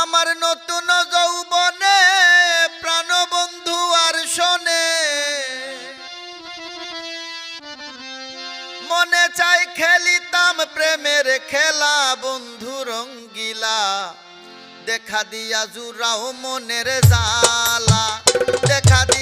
আমার নতুন যৌবনে প্রাণবন্ধু আর শোনে। মনে চাই খেলিতাম প্রেমের খেলা, বন্ধু রঙ্গিলা। দেখা দিয়া জুরাও মনের জালা দেখা দিয়া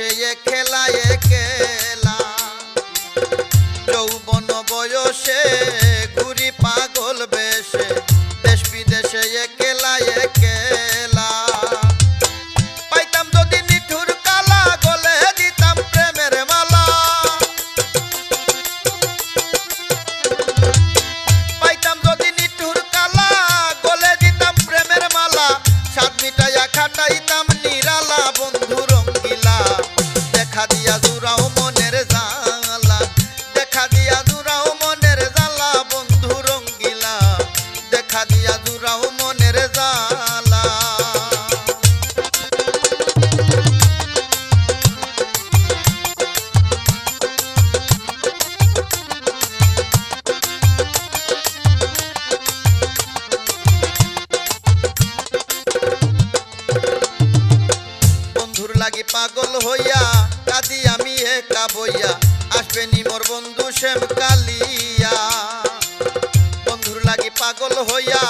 এ খেলা খেলা। যৌবন বয়সে ঘুরি পাগল বেশে। দেশ বিদেশে খেলা খেলা। জুরাও মনের জালা দেখা দিয়া জুরাও মনের জালা বন্ধু রঙ্গিলা। দেখা দিয়া জুরাও লাগি পাগল হইয়া, কাঁদি আমি একা বইয়া, আসবে নি মোর বন্ধু শ্যাম কালিয়া বন্ধুর লাগি পাগল হইয়া,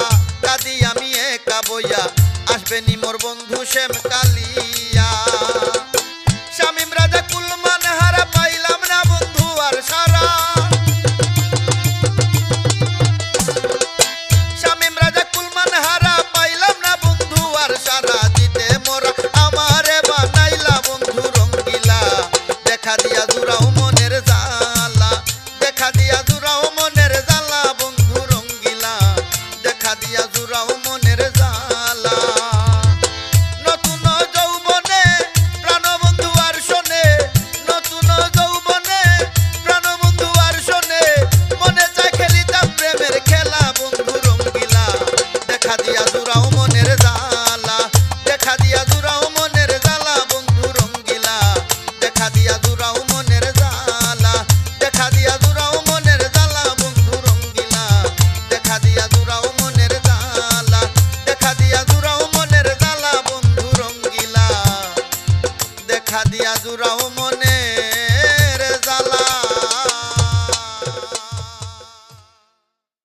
কাঁদি আমি একা বইয়া, আসবে নি মোর বন্ধু শ্যাম কালিয়া জুড়াও মনের জালা দেখা দিয়া জুড়াও মনের জালা বন্ধু রঙ্গিলা। দেখা দিয়া জুড়াও মনের জালা দেখা দিয়া জুড়াও মনের জালা বন্ধু রঙ্গিলা। দেখা দিয়া জুড়াও মনের জালা দেখা দিয়া জুড়াও মনের জালা বন্ধু রঙ্গিলা।